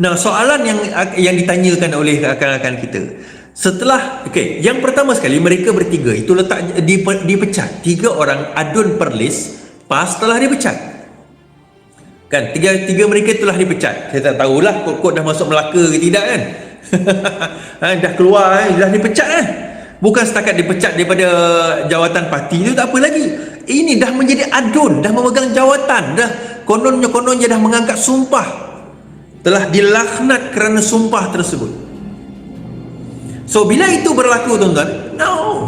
Nah, soalan yang yang ditanyakan oleh rakan-rakan kita. Setelah okey, yang pertama sekali mereka bertiga itu letak di, dipecat. Tiga orang adun perlis pas telah dipecat. Kan tiga tiga mereka telah dipecat. Saya tak tahulah kod-kod dah masuk Melaka ke tidak kan. ha, dah keluar eh, dah dipecat kan. Bukan setakat dipecat daripada jawatan parti itu tak apa lagi. Ini dah menjadi adun, dah memegang jawatan, dah kononnya-kononnya dah mengangkat sumpah. Telah dilaknat kerana sumpah tersebut. So bila itu berlaku tuan-tuan? No.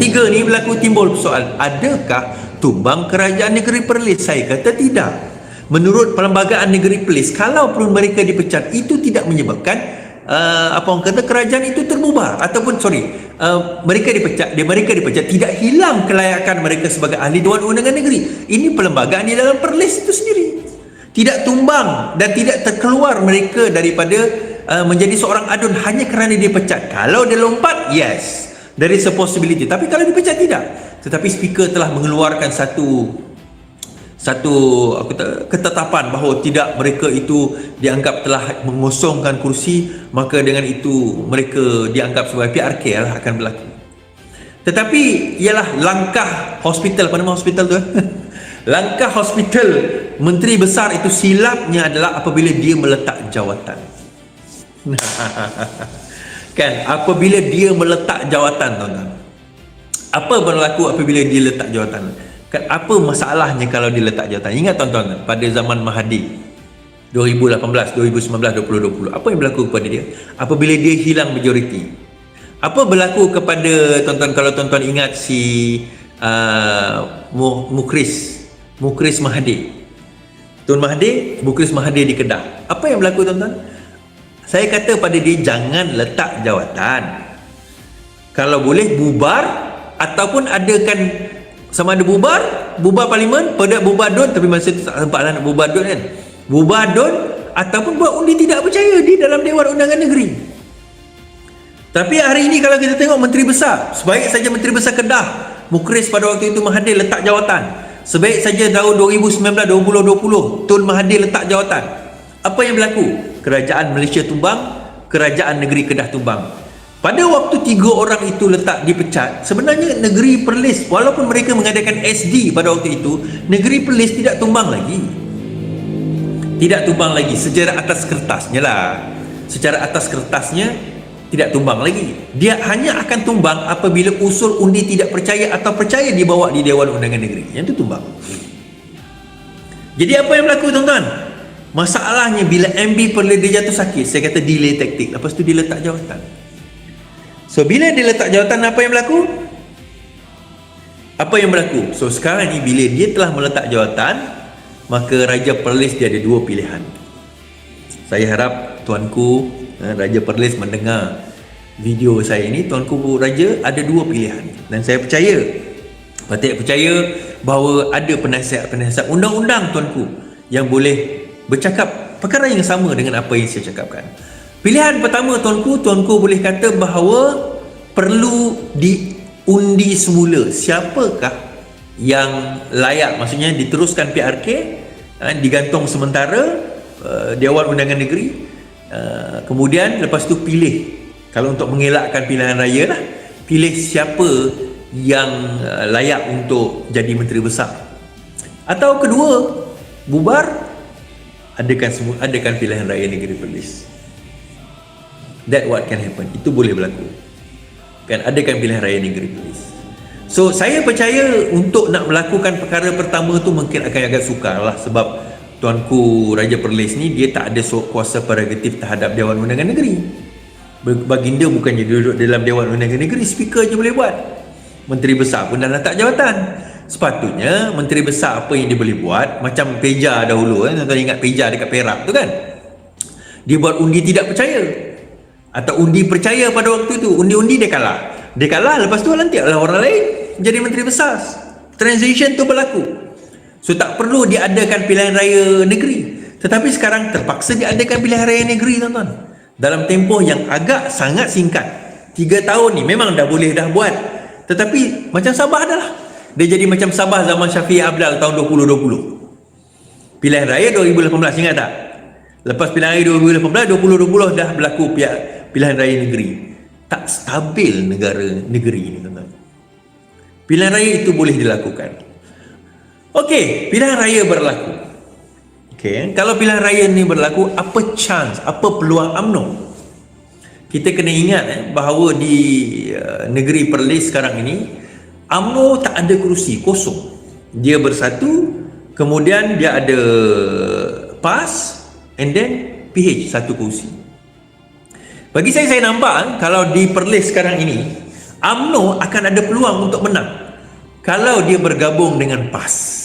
Tiga ni berlaku timbul soal, adakah tumbang kerajaan negeri Perlis? Saya kata tidak. Menurut Perlembagaan Negeri Perlis, kalau pun mereka dipecat, itu tidak menyebabkan uh, apa orang kata kerajaan itu terbubar ataupun sorry uh, mereka dipecat dia mereka dipecat tidak hilang kelayakan mereka sebagai ahli Dewan Undangan Negeri ini perlembagaan di dalam perlis itu sendiri tidak tumbang dan tidak terkeluar mereka daripada uh, menjadi seorang adun hanya kerana dia pecat. Kalau dia lompat yes dari is possibility. Tapi kalau dipecat tidak. Tetapi speaker telah mengeluarkan satu satu aku tak, ketetapan bahawa tidak mereka itu dianggap telah mengosongkan kursi maka dengan itu mereka dianggap sebagai PRK lah akan berlaku. Tetapi ialah langkah hospital mana hospital tu langkah hospital menteri besar itu silapnya adalah apabila dia meletak jawatan kan apabila dia meletak jawatan tuan-tuan apa berlaku apabila dia letak jawatan Kan apa masalahnya kalau dia letak jawatan? Ingat tuan-tuan pada zaman Mahathir 2018, 2019, 2020 apa yang berlaku kepada dia? Apabila dia hilang majoriti. Apa berlaku kepada tuan-tuan kalau tuan-tuan ingat si uh, Mukris Mukris Mahathir Tun Mahathir, Mukris Mahathir di Kedah. Apa yang berlaku tuan-tuan? Saya kata pada dia jangan letak jawatan. Kalau boleh bubar ataupun adakan sama ada bubar bubar parlimen pada bubar don tapi masa tu tak sempat lah nak bubar don kan bubar don ataupun buat undi tidak percaya di dalam Dewan Undangan Negeri tapi hari ini kalau kita tengok Menteri Besar sebaik saja Menteri Besar Kedah Mukris pada waktu itu Mahathir letak jawatan sebaik saja tahun 2019-2020 Tun Mahathir letak jawatan apa yang berlaku? Kerajaan Malaysia tumbang Kerajaan Negeri Kedah tumbang pada waktu tiga orang itu letak dipecat, sebenarnya negeri Perlis, walaupun mereka mengadakan SD pada waktu itu, negeri Perlis tidak tumbang lagi. Tidak tumbang lagi secara atas kertasnya lah. Secara atas kertasnya tidak tumbang lagi. Dia hanya akan tumbang apabila usul undi tidak percaya atau percaya dibawa di Dewan Undangan Negeri. Yang itu tumbang. Jadi apa yang berlaku tuan-tuan? Masalahnya bila MB Perlis dia jatuh sakit, saya kata delay taktik. Lepas tu dia letak jawatan. So bila dia letak jawatan apa yang berlaku? Apa yang berlaku? So sekarang ni bila dia telah meletak jawatan Maka Raja Perlis dia ada dua pilihan Saya harap tuanku Raja Perlis mendengar video saya ini Tuanku Raja ada dua pilihan. Dan saya percaya Patut percaya bahawa ada penasihat-penasihat undang-undang tuanku Yang boleh bercakap perkara yang sama dengan apa yang saya cakapkan. Pilihan pertama tuanku, tuanku boleh kata bahawa perlu diundi semula siapakah yang layak. Maksudnya diteruskan PRK eh, digantung sementara uh, Dewan Undangan Negeri uh, kemudian lepas tu pilih. Kalau untuk mengelakkan pilihan raya lah pilih siapa yang uh, layak untuk jadi menteri besar. Atau kedua bubar adakan semua adakan pilihan raya negeri Perlis. That what can happen. Itu boleh berlaku. Kan adakan pilihan raya negeri polis so saya percaya untuk nak melakukan perkara pertama tu mungkin akan agak sukar lah sebab tuanku Raja Perlis ni dia tak ada kuasa prerogatif terhadap Dewan Undangan Negeri. Baginda bukannya duduk dalam Dewan Undangan Negeri speaker je boleh buat. Menteri besar pun dah letak jawatan. Sepatutnya menteri besar apa yang dia boleh buat macam Peja dahulu kan tuan-tuan ingat Peja dekat Perak tu kan? Dia buat undi tidak percaya. Atau undi percaya pada waktu itu undi-undi dia kalah. Dia kalah lepas tu lantiklah orang lain jadi menteri besar. Transition tu berlaku so tak perlu diadakan pilihan raya negeri. Tetapi sekarang terpaksa diadakan pilihan raya negeri tuan-tuan. Dalam tempoh yang agak sangat singkat. 3 tahun ni memang dah boleh dah buat. Tetapi macam Sabah adalah dia jadi macam Sabah zaman Syafiq Abdal tahun 2020 pilihan raya 2018 ingat tak? Lepas pilihan raya 2018, 2020 dah berlaku pilihan raya negeri. Tak stabil negara negeri ni tuan-tuan. Pilihan raya itu boleh dilakukan. Okey, pilihan raya berlaku. Okey, kalau pilihan raya ni berlaku, apa chance, apa peluang UMNO? Kita kena ingat eh, bahawa di uh, negeri Perlis sekarang ini, UMNO tak ada kerusi, kosong. Dia bersatu, kemudian dia ada PAS, and then PH, satu kerusi. Bagi saya, saya nampak eh, kalau di Perlis sekarang ini, UMNO akan ada peluang untuk menang kalau dia bergabung dengan PAS.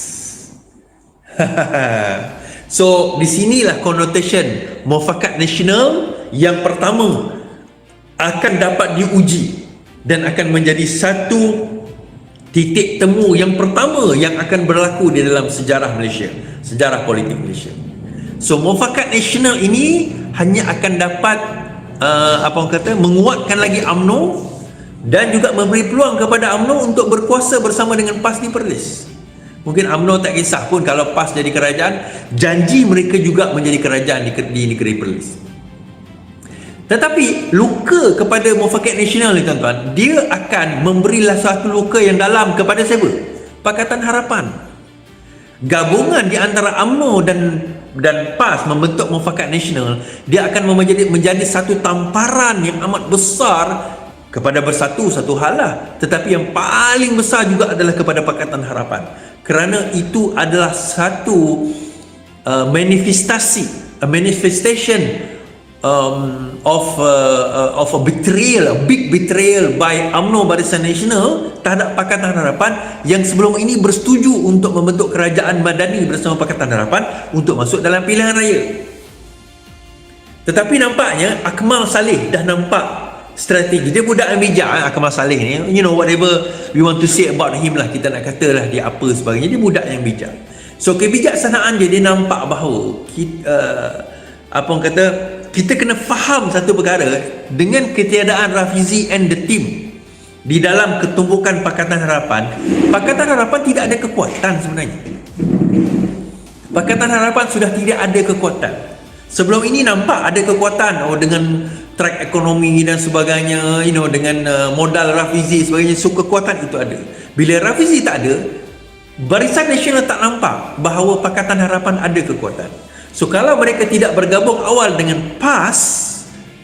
so, di sinilah connotation mufakat nasional yang pertama akan dapat diuji dan akan menjadi satu titik temu yang pertama yang akan berlaku di dalam sejarah Malaysia, sejarah politik Malaysia. So, mufakat nasional ini hanya akan dapat uh, apa orang kata menguatkan lagi UMNO dan juga memberi peluang kepada UMNO untuk berkuasa bersama dengan PAS di Perlis. Mungkin UMNO tak kisah pun kalau PAS jadi kerajaan, janji mereka juga menjadi kerajaan di, di negeri Perlis. Tetapi luka kepada mufakat nasional ni tuan-tuan, dia akan memberilah satu luka yang dalam kepada siapa? Pakatan Harapan. Gabungan di antara UMNO dan dan PAS membentuk mufakat nasional, dia akan menjadi menjadi satu tamparan yang amat besar kepada bersatu satu hal lah. Tetapi yang paling besar juga adalah kepada Pakatan Harapan. Kerana itu adalah satu uh, manifestasi a manifestation um, of uh, uh, of a betrayal a big betrayal by UMNO Barisan Nasional terhadap Pakatan Harapan yang sebelum ini bersetuju untuk membentuk kerajaan madani bersama Pakatan Harapan untuk masuk dalam pilihan raya. Tetapi nampaknya Akmal Saleh dah nampak strategi. Dia budak yang bijak eh, Akmal Saleh ni. You know whatever we want to say about him lah kita nak kata lah dia apa sebagainya. Dia budak yang bijak. So kebijaksanaan dia dia nampak bahawa kita, uh, apa orang kata kita kena faham satu perkara dengan ketiadaan Rafizi and the team di dalam ketumbukan Pakatan Harapan Pakatan Harapan tidak ada kekuatan sebenarnya. Pakatan Harapan sudah tidak ada kekuatan. Sebelum ini nampak ada kekuatan oh dengan track ekonomi dan sebagainya you know dengan uh, modal Rafizi sebagainya so kekuatan itu ada. Bila Rafizi tak ada Barisan Nasional tak nampak bahawa Pakatan Harapan ada kekuatan. So kalau mereka tidak bergabung awal dengan PAS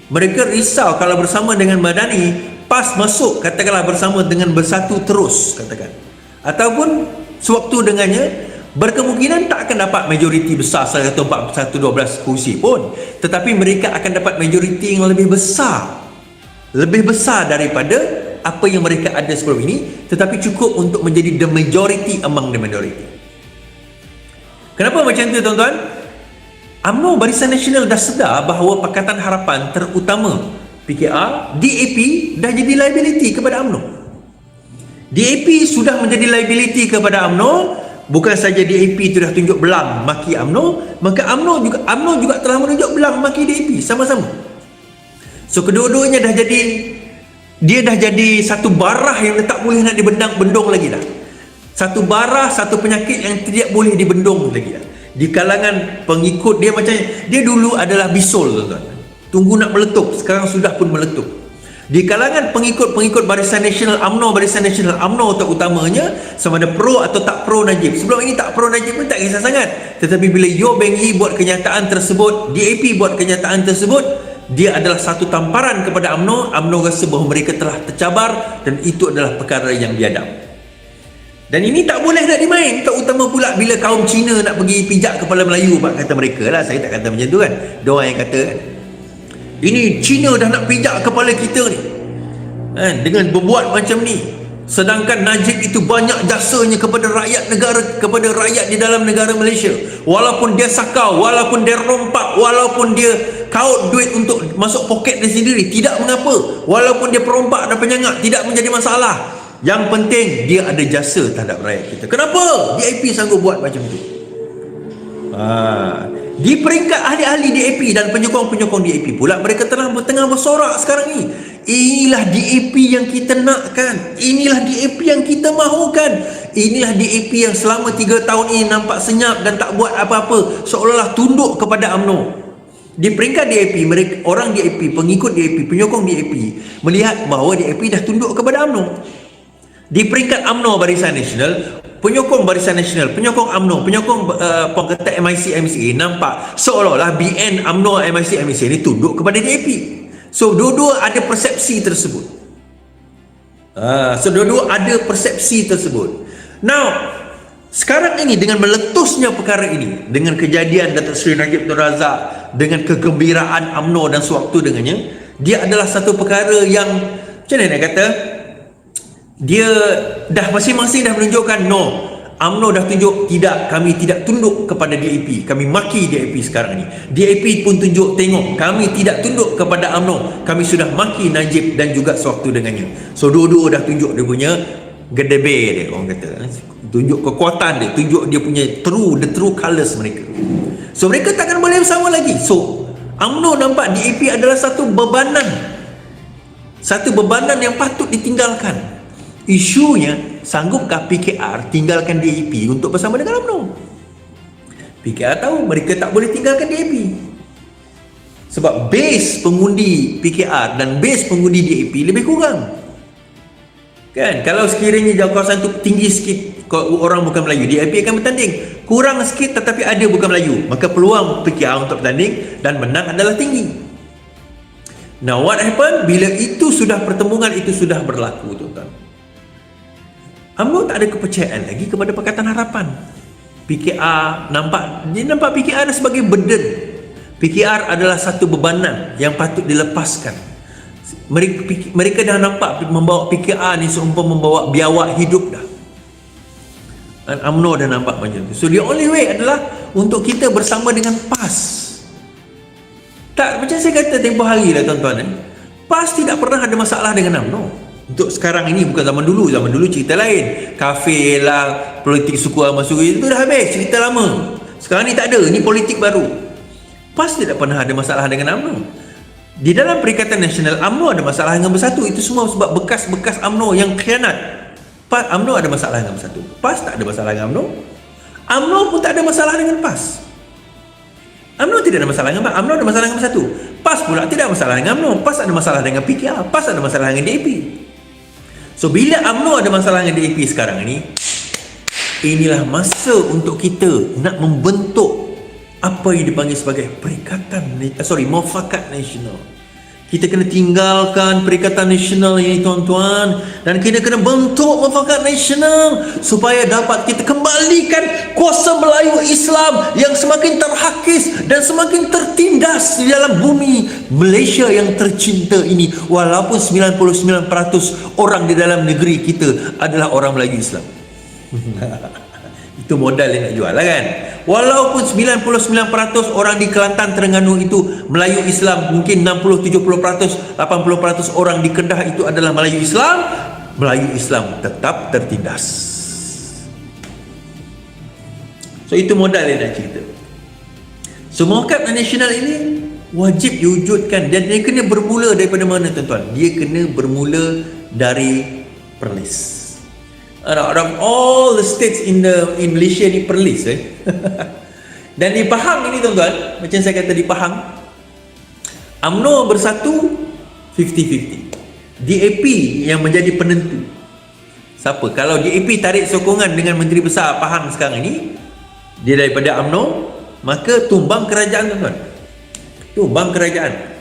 mereka risau kalau bersama dengan Madani PAS masuk katakanlah bersama dengan bersatu terus katakan. Ataupun sewaktu dengannya berkemungkinan tak akan dapat majoriti besar 141-12 kursi pun. Tetapi mereka akan dapat majoriti yang lebih besar. Lebih besar daripada apa yang mereka ada sebelum ini tetapi cukup untuk menjadi the majority among the minority. Kenapa macam tu tuan-tuan? UMNO Barisan Nasional dah sedar bahawa Pakatan Harapan terutama PKR DAP dah jadi liability kepada UMNO DAP sudah menjadi liability kepada UMNO bukan saja DAP itu dah tunjuk belang maki AMNO maka AMNO juga AMNO juga telah menunjuk belang maki DAP sama-sama. So kedua-duanya dah jadi dia dah jadi satu barah yang tak boleh nak dibendang bendung lagi dah. Satu barah satu penyakit yang tidak boleh dibendung lagi dah. Di kalangan pengikut dia macam dia dulu adalah bisul tuan-tuan. Tunggu nak meletup. Sekarang sudah pun meletup di kalangan pengikut-pengikut Barisan Nasional UMNO Barisan Nasional UMNO terutamanya sama ada pro atau tak pro Najib. Sebelum ini tak pro Najib pun tak kisah sangat. Tetapi bila Yo Beng Yi buat kenyataan tersebut DAP buat kenyataan tersebut dia adalah satu tamparan kepada UMNO. UMNO rasa bahawa mereka telah tercabar dan itu adalah perkara yang biadab. Dan ini tak boleh nak dimain. Terutama pula bila kaum Cina nak pergi pijak kepala Melayu pak kata mereka lah. Saya tak kata macam tu kan. Diorang yang kata kan ini Cina dah nak pijak kepala kita ni. Eh, dengan berbuat macam ni. Sedangkan Najib itu banyak jasanya kepada rakyat negara kepada rakyat di dalam negara Malaysia. Walaupun dia sakau walaupun dia rompak walaupun dia kaut duit untuk masuk poket dia sendiri tidak mengapa. Walaupun dia perompak dan penyengat tidak menjadi masalah. Yang penting dia ada jasa terhadap rakyat kita. Kenapa? DIP sanggup buat macam tu. Haa di peringkat ahli-ahli DAP dan penyokong-penyokong DAP pula mereka telah tengah bersorak sekarang ni inilah DAP yang kita nakkan inilah DAP yang kita mahukan inilah DAP yang selama 3 tahun ini nampak senyap dan tak buat apa-apa seolah-olah tunduk kepada UMNO Di peringkat DAP, mereka, orang DAP, pengikut DAP, penyokong DAP melihat bahawa DAP dah tunduk kepada UMNO. Di peringkat UMNO Barisan Nasional, penyokong Barisan Nasional, penyokong UMNO, penyokong uh, pengkata MIC MCA nampak seolah-olah BN UMNO MIC MCA ni tunduk kepada DAP. So dua-dua ada persepsi tersebut. Ah, so dua-dua ada persepsi tersebut. Now, sekarang ini dengan meletusnya perkara ini, dengan kejadian Datuk Seri Najib Tun Razak, dengan kegembiraan UMNO dan sewaktu dengannya, dia adalah satu perkara yang macam mana nak kata? Dia dah masing-masing dah menunjukkan no. UMNO dah tunjuk tidak kami tidak tunduk kepada DAP. Kami maki DAP sekarang ni. DAP pun tunjuk tengok kami tidak tunduk kepada UMNO. Kami sudah maki Najib dan juga sewaktu dengannya. So dua-dua dah tunjuk dia punya gedebe dia orang kata. Tunjuk kekuatan dia, tunjuk dia punya true the true colours mereka. So mereka takkan boleh bersama lagi. So UMNO nampak DAP adalah satu bebanan. Satu bebanan yang patut ditinggalkan. Isunya, sanggupkah PKR tinggalkan DAP untuk bersama dengan UMNO? PKR tahu mereka tak boleh tinggalkan DAP. Sebab base pengundi PKR dan base pengundi DAP lebih kurang. Kan? Kalau sekiranya jauh kawasan tu tinggi sikit orang bukan Melayu, DAP akan bertanding. Kurang sikit tetapi ada bukan Melayu. Maka peluang PKR untuk bertanding dan menang adalah tinggi. Now what happen? Bila itu sudah pertemuan itu sudah berlaku tuan-tuan. UMNO tak ada kepercayaan lagi kepada Pakatan Harapan. PKR nampak dia nampak PKR sebagai burden. PKR adalah satu bebanan yang patut dilepaskan. Mereka, mereka dah nampak membawa PKR ni seumpama membawa biawak hidup dah. Dan UMNO dah nampak macam tu. So the only way adalah untuk kita bersama dengan PAS. Tak macam saya kata tempoh hari lah tuan-tuan eh. PAS tidak pernah ada masalah dengan UMNO. Untuk sekarang ini bukan zaman dulu Zaman dulu cerita lain Kafe lah Politik suku masuk itu dah habis Cerita lama Sekarang ni tak ada Ini politik baru PAS tidak pernah ada masalah dengan UMNO Di dalam Perikatan Nasional UMNO ada masalah dengan bersatu Itu semua sebab bekas-bekas UMNO yang khianat PAS, UMNO ada masalah dengan bersatu PAS tak ada masalah dengan UMNO UMNO pun tak ada masalah dengan PAS UMNO tidak ada masalah dengan PAS UMNO ada masalah dengan bersatu PAS pula tidak ada masalah dengan UMNO PAS ada masalah dengan PKR PAS ada masalah dengan DAP So bila UMNO ada masalah dengan DAP sekarang ni Inilah masa untuk kita nak membentuk apa yang dipanggil sebagai perikatan eh, sorry mufakat nasional. Kita kena tinggalkan Perikatan Nasional ini tuan-tuan. Dan kita kena bentuk Mufakat Nasional supaya dapat kita kembalikan kuasa Melayu Islam yang semakin terhakis dan semakin tertindas di dalam bumi. Malaysia yang tercinta ini walaupun 99% orang di dalam negeri kita adalah orang Melayu Islam. Itu modal yang nak jual lah kan? Walaupun 99% orang di Kelantan Terengganu itu Melayu Islam mungkin 60-70% 80% orang di Kedah itu adalah Melayu Islam. Melayu Islam tetap tertindas so itu modal yang nak cerita so Muhakkad Nasional ini wajib diwujudkan dan dia kena bermula daripada mana tuan-tuan dia kena bermula dari Perlis out of all the states in the in Malaysia ni Perlis eh. Dan di Pahang ini tuan-tuan, macam saya kata di Pahang, UMNO bersatu 50-50. DAP yang menjadi penentu. Siapa? Kalau DAP tarik sokongan dengan Menteri Besar Pahang sekarang ini, dia daripada UMNO, maka tumbang kerajaan tuan-tuan. Tumbang kerajaan.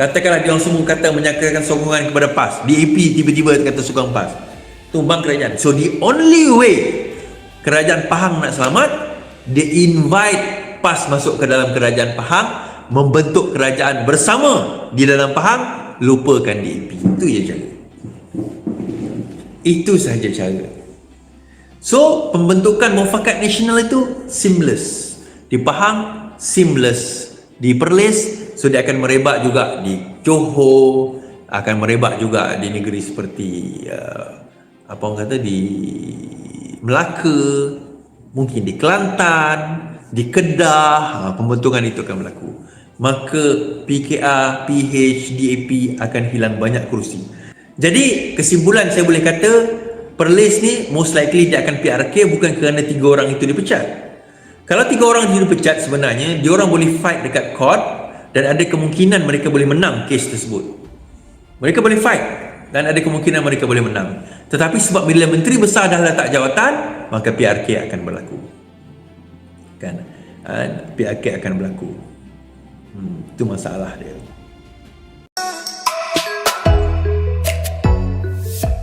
Katakanlah dia orang semua kata menyatakan sokongan kepada PAS. DAP tiba-tiba kata sokong PAS tumbang kerajaan so the only way kerajaan Pahang nak selamat dia invite PAS masuk ke dalam kerajaan Pahang membentuk kerajaan bersama di dalam Pahang lupakan DAP itu je cara itu sahaja cara so pembentukan mufakat nasional itu seamless. Di Pahang seamless. Di Perlis so dia akan merebak juga di Johor akan merebak juga di negeri seperti uh, apa orang kata di Melaka mungkin di Kelantan di Kedah ha, pembentukan itu akan berlaku. Maka PKR, PH, DAP akan hilang banyak kerusi. Jadi kesimpulan saya boleh kata Perlis ni most likely dia akan PRK bukan kerana tiga orang itu dipecat kalau tiga orang itu dipecat sebenarnya dia orang boleh fight dekat court dan ada kemungkinan mereka boleh menang kes tersebut. Mereka boleh fight dan ada kemungkinan mereka boleh menang. Tetapi sebab bila menteri besar dah letak jawatan, maka PRK akan berlaku. Kan? Ha, PRK akan berlaku. Hmm, itu masalah dia.